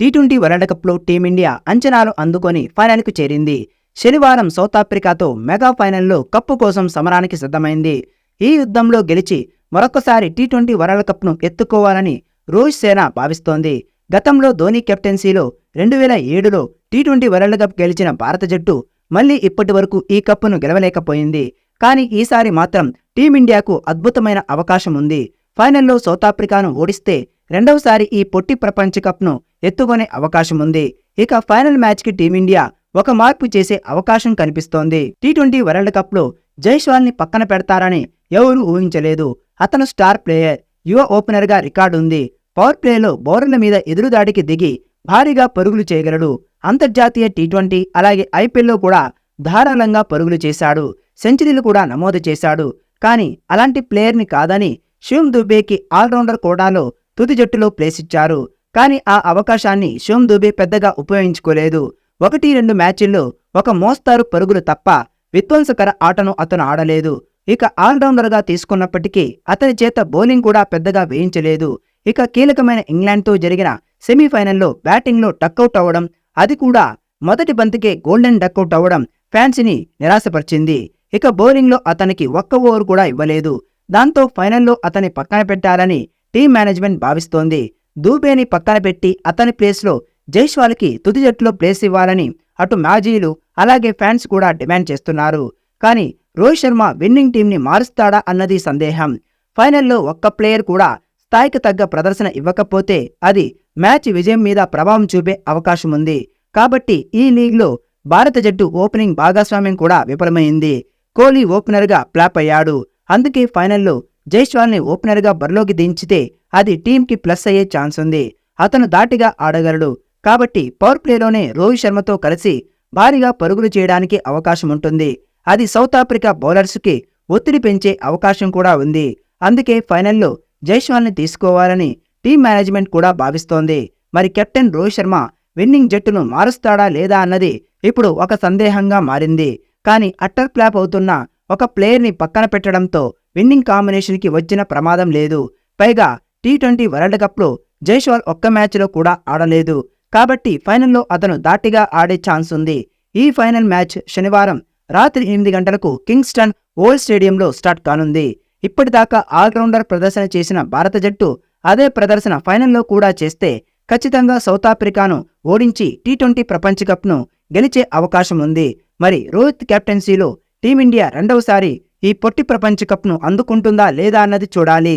Tea twenty world కప్లో team India అంచనాలు అందుకొని ఫైనల్కు చేరింది. శనివారం సౌత్ ఆఫ్రికాతో మెగా ఫైనల్లో కప్పు కోసం సమరానికి సిద్ధమైంది. ఈ యుద్ధంలో గెలిచి మరొకసారి టీ ట్వంటీ వరల్డ్ కప్ను ఎత్తుకోవాలని రోహిత్ సేన భావిస్తోంది. గతంలో ధోని కెప్టెన్సీలో రెండు వేల ఏడులో టీ ట్వంటీ వరల్డ్ కప్ గెలిచిన భారత జట్టు మళ్ళీ ఇప్పటి వరకు ఈ కప్పును గెలవలేకపోయింది. కానీ ఈసారి మాత్రం టీమిండియాకు అద్భుతమైన అవకాశం ఉంది. ఫైనల్లో సౌత్ ఆఫ్రికాను ఓడిస్తే రెండవసారి ఈ పొట్టి ప్రపంచ కప్ను ఎత్తుకునే అవకాశం ఉంది ఇక ఫైనల్ మ్యాచ్కి టీమిండియా ఒక మార్పు చేసే అవకాశం కనిపిస్తోంది. టీ ట్వంటీ వరల్డ్ కప్లో జైస్వాల్ని పక్కన పెడతారని ఎవరూ ఊహించలేదు. అతను స్టార్ ప్లేయర్ యువ ఓపెనర్గా రికార్డు ఉంది పవర్ ప్లేలో బౌలర్ల మీద ఎదురుదాడికి దిగి భారీగా పరుగులు చేయగలడు. అంతర్జాతీయ టీ ట్వంటీ అలాగే ఐపీఎల్లో కూడా ధారాళంగా పరుగులు చేశాడు. సెంచరీలు కూడా నమోదు చేశాడు. కానీ అలాంటి ప్లేయర్ని కాదని శివం దుబేకి ఆల్రౌండర్ కోటాలో తుది జట్టులో ప్లేస్ ఇచ్చారు కానీ ఆ అవకాశాన్ని శివం దుబే పెద్దగా ఉపయోగించుకోలేదు. ఒకటి రెండు మ్యాచ్ల్లో ఒక మోస్తారు పరుగులు తప్ప విధ్వంసకర ఆటను అతను ఆడలేదు. ఇక ఆల్రౌండర్గా తీసుకున్నప్పటికీ అతని చేత బౌలింగ్ కూడా పెద్దగా వేయించలేదు. ఇక కీలకమైన ఇంగ్లాండ్తో జరిగిన సెమీఫైనల్లో బ్యాటింగ్లో టక్అవుట్ అవ్వడం అది కూడా మొదటి బంతికే గోల్డెన్ డక్అవుట్ అవ్వడం ఫ్యాన్స్ని నిరాశపరిచింది. ఇక బౌలింగ్లో అతనికి ఒక్క ఓవర్ కూడా ఇవ్వలేదు. దాంతో ఫైనల్లో అతని పక్కన పెట్టాలని టీం మేనేజ్మెంట్ భావిస్తోంది. దూబేని పక్కన పెట్టి అతని ప్లేస్లో జైష్వాల్కి తుది జట్టులో ప్లేస్ ఇవ్వాలని అటు మ్యాజీలు అలాగే ఫ్యాన్స్ కూడా డిమాండ్ చేస్తున్నారు. కానీ రోహిత్ శర్మ విన్నింగ్ టీంని మారుస్తాడా అన్నది సందేహం. ఫైనల్లో ఒక్క ప్లేయర్ కూడా స్థాయికి తగ్గ ప్రదర్శన ఇవ్వకపోతే అది మ్యాచ్ విజయం మీద ప్రభావం చూపే అవకాశం ఉంది. కాబట్టి ఈ లీగ్లో భారత జట్టు ఓపెనింగ్ భాగస్వామ్యం కూడా విఫలమైంది. కోహ్లీ ఓపెనర్గా ఫ్లాప్ అయ్యాడు. అందుకే ఫైనల్లో జైస్వాల్ని ఓపెనర్గా బరిలోకి దించితే అది టీంకి ప్లస్ అయ్యే ఛాన్స్ ఉంది అతను దాటిగా ఆడగలడు. కాబట్టి పవర్ ప్లేలోనే రోహిత్ శర్మతో కలిసి భారీగా పరుగులు చేయడానికి అవకాశం ఉంటుంది అది సౌత్ ఆఫ్రికా బౌలర్స్కి ఒత్తిడి పెంచే అవకాశం కూడా ఉంది. అందుకే ఫైనల్లో జైస్వాల్ని తీసుకోవాలని టీం మేనేజ్మెంట్ కూడా భావిస్తోంది. మరి కెప్టెన్ రోహిత్ శర్మ విన్నింగ్ జట్టును మారుస్తాడా లేదా అన్నది ఇప్పుడు ఒక సందేహంగా మారింది. కానీ అట్టర్ ఫ్లాప్ అవుతున్న ఒక ప్లేయర్ని పక్కన పెట్టడంతో విన్నింగ్ కాంబినేషన్కి వచ్చిన ప్రమాదం లేదు. పైగా టీ ట్వంటీ వరల్డ్ కప్లో జైస్వాల్ ఒక్క మ్యాచ్లో కూడా ఆడలేదు. కాబట్టి ఫైనల్లో అతను దాటిగా ఆడే ఛాన్స్ ఉంది. ఈ ఫైనల్ మ్యాచ్ శనివారం రాత్రి ఎనిమిది గంటలకు కింగ్స్టన్ ఓల్డ్ స్టేడియంలో స్టార్ట్ కానుంది. ఇప్పటిదాకా ఆల్రౌండర్ ప్రదర్శన చేసిన భారత జట్టు అదే ప్రదర్శన ఫైనల్లో కూడా చేస్తే ఖచ్చితంగా సౌత్ ఆఫ్రికాను ఓడించి టీ ట్వంటీ ప్రపంచ కప్ను గెలిచే అవకాశం ఉంది. మరి రోహిత్ కెప్టెన్సీలో టీమిండియా రెండవసారి ఈ పొట్టి ప్రపంచ కప్ను అందుకుంటుందా లేదా అన్నది చూడాలి.